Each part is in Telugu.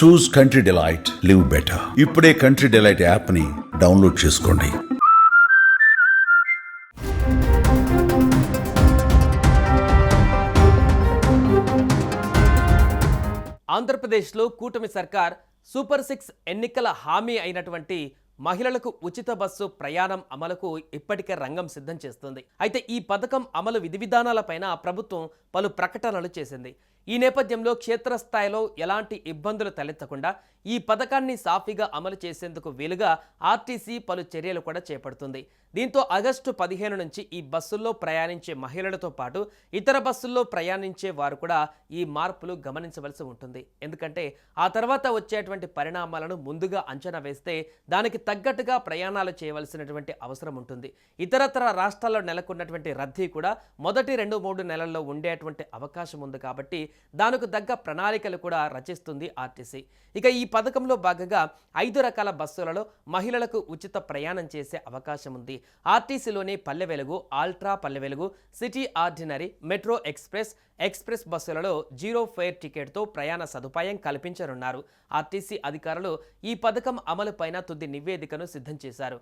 Choose country delight live better ఇప్పుడే కంట్రీ డిలైట్ యాప్ని డౌన్లోడ్ చేసుకోండి. ఆంధ్రప్రదేశ్లో కూటమి సర్కార్ సూపర్ సిక్స్ ఎన్నికల హామీ అయినటువంటి మహిళలకు ఉచిత బస్సు ప్రయాణం అమలుకు ఇప్పటికే రంగం సిద్ధం చేస్తుంది. అయితే ఈ పథకం అమలు విధి విధానాలపైన ప్రభుత్వం పలు ప్రకటనలు చేసింది. ఈ నేపథ్యంలో క్షేత్రస్థాయిలో ఎలాంటి ఇబ్బందులు తలెత్తకుండా ఈ పథకాన్ని సాఫీగా అమలు చేసేందుకు వీలుగా ఆర్టీసీ పలు చర్యలు కూడా చేపడుతుంది. దీంతో ఆగస్టు పదిహేను నుంచి ఈ బస్సుల్లో ప్రయాణించే మహిళలతో పాటు ఇతర బస్సుల్లో ప్రయాణించే వారు కూడా ఈ మార్పులు గమనించవలసి ఉంటుంది. ఎందుకంటే ఆ తర్వాత వచ్చేటువంటి పరిణామాలను ముందుగా అంచనా వేస్తే దానికి తగ్గట్టుగా ప్రయాణాలు చేయవలసినటువంటి అవసరం ఉంటుంది. ఇతరతర రాష్ట్రాల్లో నెలకొన్నటువంటి రద్దీ కూడా మొదటి రెండు మూడు నెలల్లో ఉండేటువంటి అవకాశం ఉంది కాబట్టి దానికి తగ్గ ప్రణాళికలు కూడా రచిస్తుంది ఆర్టీసీ. ఇక ఈ పథకంలో భాగంగా ఐదు రకాల బస్సులలో మహిళలకు ఉచిత ప్రయాణం చేసే అవకాశం ఉంది. ఆర్టీసీలోని పల్లె Velugu ultra Palle Velugu city ordinary metro express express బస్సులలో జీరో ఫేర్ టికెట్తో ప్రయాణ సదుపాయం కల్పించనున్నారు. ఆర్టీసీ అధికారులు ఈ పథకం అమలుపైన తుది నివేదికను సిద్ధం చేశారు.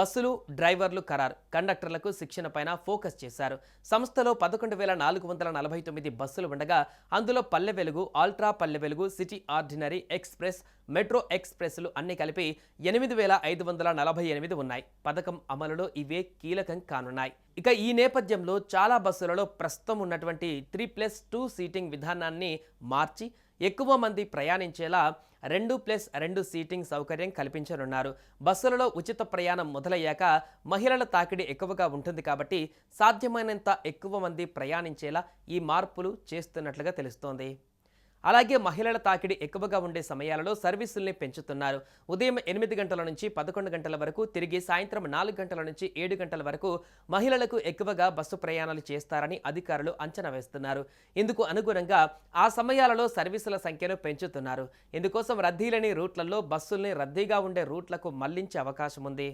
బస్సులు డ్రైవర్లు ఖరారు. కండక్టర్లకు శిక్షణపైన ఫోకస్ చేశారు. సంస్థలో పదకొండు వేల నాలుగు వందల నలభై తొమ్మిది బస్సులు ఉండగా అందులో పల్లె Velugu ultra Palle Velugu city ordinary express metro ఎక్స్ప్రెస్లు అన్ని కలిపి ఎనిమిది వేల ఐదు వందల నలభై ఎనిమిది ఉన్నాయి. పథకం అమలులో ఇవే కీలకం కానున్నాయి. ఇక ఈ నేపథ్యంలో చాలా బస్సులలో ప్రస్తుతం ఉన్నటువంటి త్రీ ప్లస్ టూ సీటింగ్ విధానాన్ని మార్చి ఎక్కువ మంది ప్రయాణించేలా రెండు ప్లస్ రెండు సీటింగ్ సౌకర్యం కల్పించనున్నారు. బస్సులలో ఉచిత ప్రయాణం మొదలయ్యాక మహిళల తాకిడి ఎక్కువగా ఉంటుంది కాబట్టి సాధ్యమైనంత ఎక్కువ మంది ప్రయాణించేలా ఈ మార్పులు చేస్తున్నట్లుగా తెలుస్తోంది. అలాగే మహిళల తాకిడి ఎక్కువగా ఉండే సమయాలలో సర్వీసుల్ని పెంచుతున్నారు. ఉదయం ఎనిమిది గంటల నుంచి పదకొండు గంటల వరకు తిరిగి సాయంత్రం నాలుగు గంటల నుంచి ఏడు గంటల వరకు మహిళలకు ఎక్కువగా బస్సు ప్రయాణాలు చేస్తారని అధికారులు అంచనా వేస్తున్నారు. ఇందుకు అనుగుణంగా ఆ సమయాలలో సర్వీసుల సంఖ్యను పెంచుతున్నారు. ఇందుకోసం రద్దీ లేని రూట్లలో బస్సుల్ని రద్దీగా ఉండే రూట్లకు మళ్ళించే అవకాశం ఉంది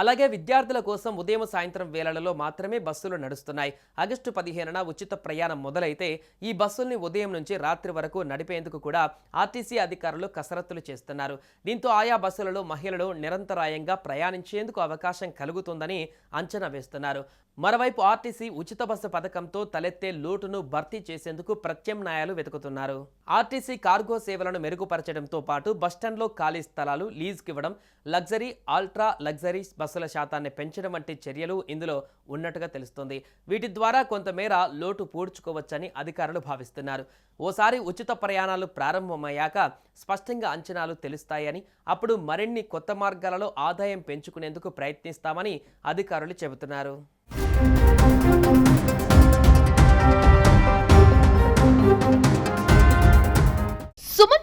అలాగే విద్యార్థుల కోసం ఉదయం సాయంత్రం వేళలలో మాత్రమే బస్సులు నడుస్తున్నాయి. ఆగస్టు పదిహేనున ఉచిత ప్రయాణం మొదలైతే ఈ బస్సుల్ని ఉదయం నుంచి రాత్రి వరకు నడిపేందుకు కూడా ఆర్టీసీ అధికారులు కసరత్తులు చేస్తున్నారు. దీంతో ఆయా బస్సులలో మహిళలు నిరంతరాయంగా ప్రయాణించేందుకు అవకాశం కలుగుతుందని అంచనా వేస్తున్నారు. మరోవైపు ఆర్టీసీ ఉచిత బస్సు పథకంతో తలెత్తే లోటును భర్తీ చేసేందుకు ప్రత్యామ్నాయాలు వెతుకుతున్నారు. ఆర్టీసీ కార్గో సేవలను మెరుగుపరచడంతో పాటు బస్టాండ్లో ఖాళీ స్థలాలు లీజుకివ్వడం లగ్జరీ ఆల్ట్రా లగ్జరీ బస్సుల శాతాన్ని పెంచడం వంటి చర్యలు ఇందులో ఉన్నట్టుగా తెలుస్తోంది. వీటి ద్వారా కొంతమేర లోటు పూడ్చుకోవచ్చని అధికారులు భావిస్తున్నారు. ఓసారి ఉచిత ప్రయాణాలు ప్రారంభమయ్యాక స్పష్టంగా అంచనాలు తెలుస్తాయని అప్పుడు మరిన్ని కొత్త మార్గాలలో ఆదాయం పెంచుకునేందుకు ప్రయత్నిస్తామని అధికారులు చెబుతున్నారు.